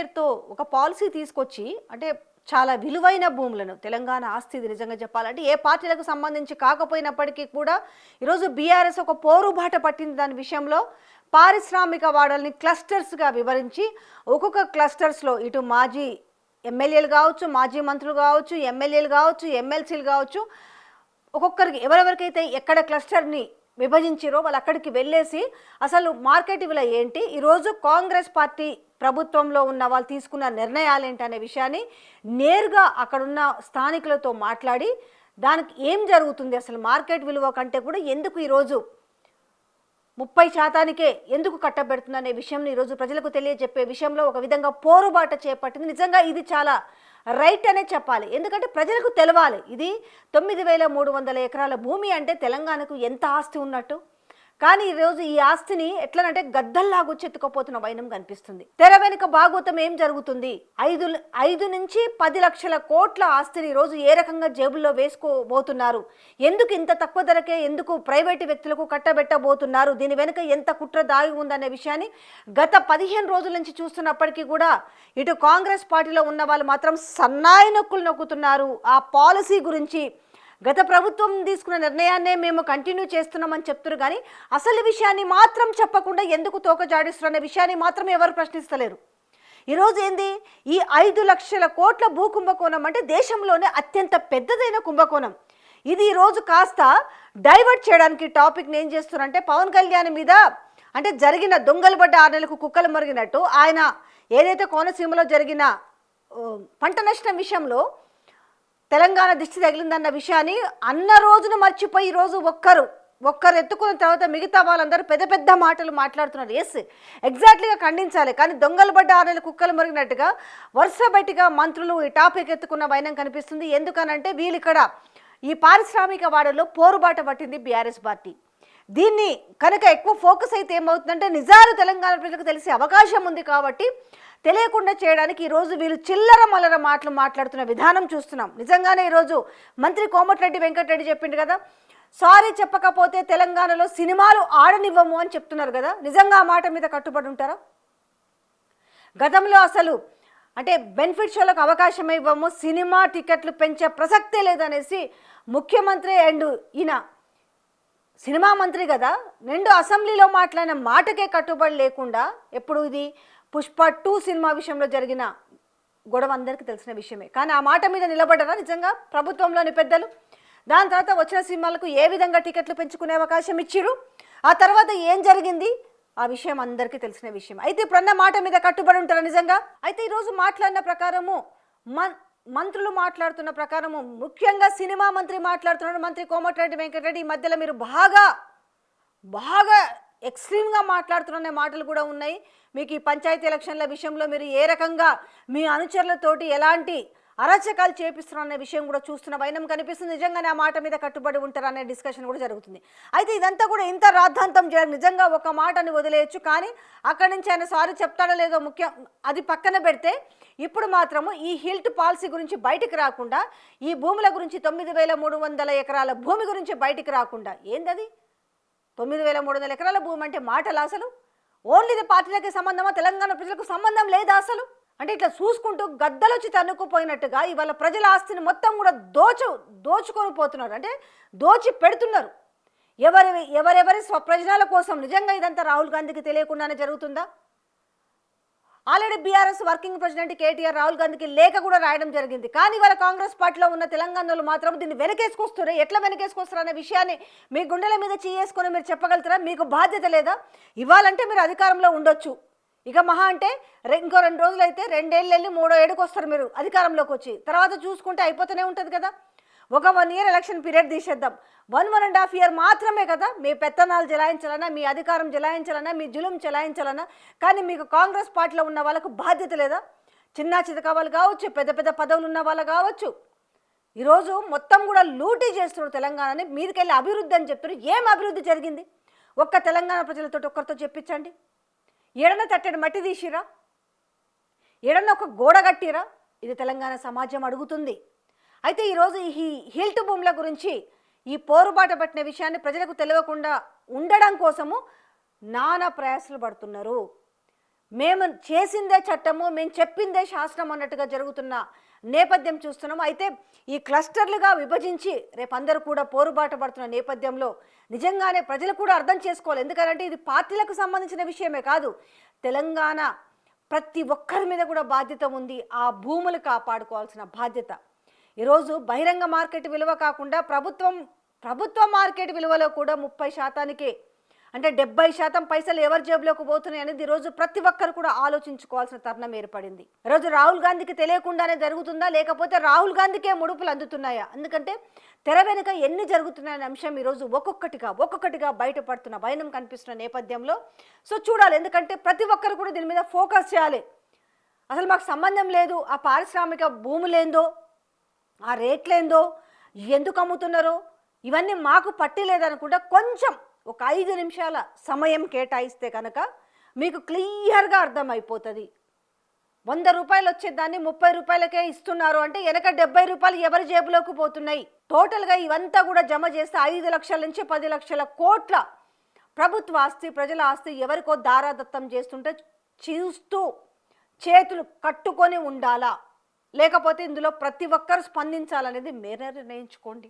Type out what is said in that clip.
పేరుతో ఒక పాలసీ తీసుకొచ్చి అంటే చాలా విలువైన భూములను తెలంగాణ ఆస్తి ఇది నిజంగా చెప్పాలంటే ఏ పార్టీలకు సంబంధించి కాకపోయినప్పటికీ కూడా ఈరోజు బీఆర్ఎస్ ఒక పోరుబాట పట్టింది దాని విషయంలో. పారిశ్రామిక వాడల్ని క్లస్టర్స్గా వివరించి ఒక్కొక్క క్లస్టర్స్లో ఇటు మాజీ ఎమ్మెల్యేలు కావచ్చు మాజీ మంత్రులు కావచ్చు ఎమ్మెల్యేలు కావచ్చు ఎమ్మెల్సీలు కావచ్చు ఒక్కొక్కరికి ఎవరెవరికైతే ఎక్కడ క్లస్టర్ని విభజించారో వాళ్ళు అక్కడికి వెళ్ళేసి అసలు మార్కెట్ విలువ ఏంటి? ఈరోజు కాంగ్రెస్ పార్టీ ప్రభుత్వంలో ఉన్న వాళ్ళు తీసుకున్న నిర్ణయాలు ఏంటి అనే విషయాన్ని నేరుగా అక్కడున్న స్థానికులతో మాట్లాడి దానికి ఏం జరుగుతుంది? అసలు మార్కెట్ విలువ కంటే కూడా ఎందుకు ఈరోజు ముప్పై శాతానికే ఎందుకు కట్టబెడుతుందనే విషయం ఈరోజు ప్రజలకు తెలియజెప్పే విషయంలో ఒక విధంగా పోరుబాట చేపట్టింది. నిజంగా ఇది చాలా రైట్ అనే చెప్పాలి. ఎందుకంటే ప్రజలకు తెలవాలి. ఇది తొమ్మిది వేల మూడు వందల ఎకరాల భూమి అంటే తెలంగాణకు ఎంత ఆస్తి ఉన్నట్టు? కానీ ఈరోజు ఈ ఆస్తిని ఎట్లనంటే గద్దల్లాగు చెత్తుకపోతున్న వైనం కనిపిస్తుంది. తెర వెనుక భాగవతం ఏం జరుగుతుంది? ఐదు ఐదు నుంచి పది లక్షల కోట్ల ఆస్తిని ఈరోజు ఏ రకంగా జేబుల్లో వేసుకోబోతున్నారు? ఎందుకు ఇంత తక్కువ ధరకే ఎందుకు ప్రైవేటు వ్యక్తులకు కట్టబెట్టబోతున్నారు? దీని వెనుక ఎంత కుట్ర దాగి ఉందనే విషయాన్ని గత పదిహేను రోజుల నుంచి చూస్తున్నప్పటికీ కూడా ఇటు కాంగ్రెస్ పార్టీలో ఉన్న వాళ్ళు మాత్రం సన్నాయి నొక్కులు నొక్కుతున్నారు. ఆ పాలసీ గురించి గత ప్రభుత్వం తీసుకున్న నిర్ణయాన్నే మేము కంటిన్యూ చేస్తున్నామని చెప్తున్నారు. కానీ అసలు విషయాన్ని మాత్రం చెప్పకుండా ఎందుకు తోకజాడిస్తున్న విషయాన్ని మాత్రం ఎవరు ప్రశ్నిస్తలేరు. ఈరోజు ఏంది? ఈ ఐదు లక్షల కోట్ల భూ కుంభకోణం అంటే దేశంలోనే అత్యంత పెద్దదైన కుంభకోణం. ఇది ఈరోజు కాస్త డైవర్ట్ చేయడానికి టాపిక్ని ఏం చేస్తున్నారంటే పవన్ కళ్యాణ్ మీద అంటే జరిగిన దొంగలు పడ్డ ఆరు నెలలకు కుక్కలు మరిగినట్టు ఆయన ఏదైతే కోనసీమలో జరిగిన పంట నష్టం విషయంలో తెలంగాణ దిష్టి తగిలిందన్న విషయాన్ని అన్న రోజును మర్చిపోయి ఈరోజు ఒక్కరు ఒక్కరు ఎత్తుకున్న తర్వాత మిగతా వాళ్ళందరూ పెద్ద పెద్ద మాటలు మాట్లాడుతున్నారు. ఎస్ ఎగ్జాక్ట్లీగా ఖండించాలి. కానీ దొంగలు పడ్డ ఆరేళ్ళు కుక్కలు మురిగినట్టుగా వరుస బయటిగా మంత్రులు ఈ టాపిక్ ఎత్తుకున్న వైనం కనిపిస్తుంది. ఎందుకనంటే వీళ్ళు ఇక్కడ ఈ పారిశ్రామిక వాడలో పోరుబాట పట్టింది బీఆర్ఎస్ పార్టీ. దీన్ని కనుక ఎక్కువ ఫోకస్ అయితే ఏమవుతుందంటే నిజాలు తెలంగాణ ప్రజలకు తెలిసే అవకాశం ఉంది కాబట్టి తెలియకుండా చేయడానికి ఈరోజు వీళ్ళు చిల్లర మల్లర మాటలు మాట్లాడుతున్న విధానం చూస్తున్నాం. నిజంగానే ఈరోజు మంత్రి కోమటిరెడ్డి వెంకటరెడ్డి చెప్పిండు కదా సారీ చెప్పకపోతే తెలంగాణలో సినిమాలు ఆడనివ్వము అని చెప్తున్నారు కదా నిజంగా ఆ మాట మీద కట్టుబడి ఉంటారా? గతంలో అసలు అంటే బెనిఫిట్ షోలకు అవకాశం ఇవ్వము సినిమా టికెట్లు పెంచే ప్రసక్తే లేదనేసి ముఖ్యమంత్రి అండ్ ఈయన సినిమా మంత్రి కదా నిండు అసెంబ్లీలో మాట్లాడిన మాటకే కట్టుబడి లేకుండా ఎప్పుడు ఇది పుష్ప టూ సినిమా విషయంలో జరిగిన గొడవ అందరికీ తెలిసిన విషయమే. కానీ ఆ మాట మీద నిలబడరా నిజంగా? ప్రభుత్వంలోని పెద్దలు? దాని తర్వాత వచ్చిన సినిమాలకు ఏ విధంగా టికెట్లు పెంచుకునే అవకాశం ఇచ్చిరు ఆ తర్వాత ఏం జరిగింది? ఆ విషయం అందరికీ తెలిసిన విషయం. అయితే ఇప్పుడన్న మాట మీద కట్టుబడి ఉంటారా నిజంగా? అయితే ఈరోజు మాట్లాడిన ప్రకారము మన్ మంత్రులు మాట్లాడుతున్న ప్రకారము ముఖ్యంగా సినిమా మంత్రి మాట్లాడుతున్నాడు మంత్రి కోమటిరెడ్డి వెంకటరెడ్డి. ఈ మధ్యలో మీరు బాగా బాగా ఎక్స్ట్రీమ్గా మాట్లాడుతున్న మాటలు కూడా ఉన్నాయి. మీకు ఈ పంచాయతీ ఎలక్షన్ల విషయంలో మీరు ఏ రకంగా మీ అనుచరులతోటి ఎలాంటి అరాచకాలు చేపిస్తున్నారనే విషయం కూడా చూస్తున్న వైనం కనిపిస్తుంది. నిజంగానే ఆ మాట మీద కట్టుబడి ఉంటారనే డిస్కషన్ కూడా జరుగుతుంది. అయితే ఇదంతా కూడా ఇంత రాద్ధాంతం చేయడం నిజంగా ఒక మాటని వదిలేయచ్చు. కానీ అక్కడి నుంచి ఆయన సారీ చెప్తాడో లేదో ముఖ్యం అది పక్కన పెడితే ఇప్పుడు మాత్రము ఈ హిల్ట్ పాలసీ గురించి బయటికి రాకుండా ఈ భూముల గురించి తొమ్మిది వేల మూడు వందల ఎకరాల భూమి గురించి బయటికి రాకుండా ఏందది? తొమ్మిది వేల మూడు వందల ఎకరాల భూమి అంటే మాటలు అసలు? ఓన్లీ ఇది పార్టీలకి సంబంధమా? తెలంగాణ ప్రజలకు సంబంధం లేదా అసలు? అంటే ఇట్లా చూసుకుంటూ గద్దలొచ్చి తన్నుకుపోయినట్టుగా ఇవాళ ప్రజల ఆస్తిని మొత్తం కూడా దోచు దోచుకొని పోతున్నారు. అంటే దోచి పెడుతున్నారు. ఎవరి ఎవరెవరి స్వప్రయోజనాల కోసం? నిజంగా ఇదంతా రాహుల్ గాంధీకి తెలియకుండానే జరుగుతుందా? Already BRS working president KTR Rahul గాంధీకి లేఖ కూడా రాయడం జరిగింది. కానీ వాళ్ళ కాంగ్రెస్ పార్టీలో ఉన్న తెలంగాణలో మాత్రం దీన్ని వెనకేసుకొస్తున్నారు ఎట్లా వెనకేసుకొస్తారు అనే విషయాన్ని మీ గుండెల మీద చేసుకొని మీరు చెప్పగలుగుతారా? మీకు బాధ్యత లేదా? ఇవ్వాలంటే మీరు అధికారంలో ఉండొచ్చు. ఇక మహా అంటే రె- ఇంకో రెండు రోజులు అయితే రెండేళ్ళు వెళ్ళి మూడో ఏడుకు వస్తారు మీరు అధికారంలోకి వచ్చి తర్వాత చూసుకుంటే అయిపోతూనే ఉంటుంది కదా. ఒక వన్ ఇయర్ ఎలక్షన్ పీరియడ్ తీసేద్దాం. One one and half year మాత్రమే కదా మీ పెత్తనాలు జలాయించాలన్నా మీ అధికారం జలాయించాలన్నా మీ జులుం చెలాయించాలన్నా కానీ మీకు కాంగ్రెస్ పార్టీలో ఉన్న వాళ్ళకు బాధ్యత లేదా? చిన్న చితక వాళ్ళు కావచ్చు పెద్ద పెద్ద పదవులు ఉన్న వాళ్ళు కావచ్చు. ఈరోజు మొత్తం కూడా లూటీ చేస్తున్నారు తెలంగాణని మీదకెళ్ళి అభివృద్ధి అని చెప్పారు ఏం అభివృద్ధి జరిగింది? ఒక్క తెలంగాణ ప్రజలతో ఒక్కరితో చెప్పించండి. ఎడన తట్టడి మట్టి తీసిరా? ఏడన్న ఒక గోడ కట్టిరా? ఇది తెలంగాణ సమాజం అడుగుతుంది. అయితే ఈరోజు ఈ హిల్ట్ భూముల గురించి ఈ పోరుబాట పట్టిన విషయాన్ని ప్రజలకు తెలియకుండా ఉండడం కోసము నానా ప్రయాసలు పడుతున్నారు. మేము చేసిందే చట్టము మేము చెప్పిందే శాస్త్రం అన్నట్టుగా జరుగుతున్న నేపథ్యం చూస్తున్నాం. అయితే ఈ క్లస్టర్లుగా విభజించి రేపు అందరూ కూడా పోరుబాట పడుతున్న నేపథ్యంలో నిజంగానే ప్రజలు కూడా అర్థం చేసుకోవాలి. ఎందుకంటే ఇది పార్టీలకు సంబంధించిన విషయమే కాదు తెలంగాణ ప్రతి ఒక్కరి మీద కూడా బాధ్యత ఉంది ఆ భూములు కాపాడుకోవాల్సిన బాధ్యత. ఈరోజు బహిరంగ మార్కెట్ విలువ కాకుండా ప్రభుత్వం ప్రభుత్వ మార్కెట్ విలువలో కూడా ముప్పై శాతానికి అంటే డెబ్బై శాతం పైసలు ఎవరి జేబులోకి పోతున్నాయి అనేది ఈరోజు ప్రతి ఒక్కరు కూడా ఆలోచించుకోవాల్సిన తరుణం ఏర్పడింది. ఈరోజు రాహుల్ గాంధీకి తెలియకుండానే జరుగుతుందా? లేకపోతే రాహుల్ గాంధీకే ముడుపులు అందుతున్నాయా? ఎందుకంటే తెర వెనుక ఎన్ని జరుగుతున్నాయనే అంశం ఈరోజు ఒక్కొక్కటిగా ఒక్కొక్కటిగా బయటపడుతున్న భయనం కనిపిస్తున్న నేపథ్యంలో. సో చూడాలి. ఎందుకంటే ప్రతి ఒక్కరు కూడా దీని మీద ఫోకస్ చేయాలి. అసలు మాకు సంబంధం లేదు. ఆ పారిశ్రామిక భూములేందో ఆ రేట్లేందో? ఎందుకు అమ్ముతున్నారో? ఇవన్నీ మాకు పట్టిలేదనుకుంటే కొంచెం ఒక ఐదు నిమిషాల సమయం కేటాయిస్తే కనుక మీకు క్లియర్గా అర్థమైపోతుంది. వంద రూపాయలు వచ్చే దాన్ని ముప్పై రూపాయలకే ఇస్తున్నారు అంటే వెనక డెబ్బై రూపాయలు ఎవరి జేబులోకి పోతున్నాయి? టోటల్గా ఇవంతా కూడా జమ చేస్తే ఐదు లక్షల నుంచి పది లక్షల కోట్ల ప్రభుత్వ ఆస్తి ప్రజల ఆస్తి ఎవరికో దారాదత్తం చేస్తుంటే చూస్తూ చేతులు కట్టుకొని ఉండాలా? లేకపోతే ఇందులో ప్రతి ఒక్కరు స్పందించాలనేది మీరే నిర్ణయించుకోండి.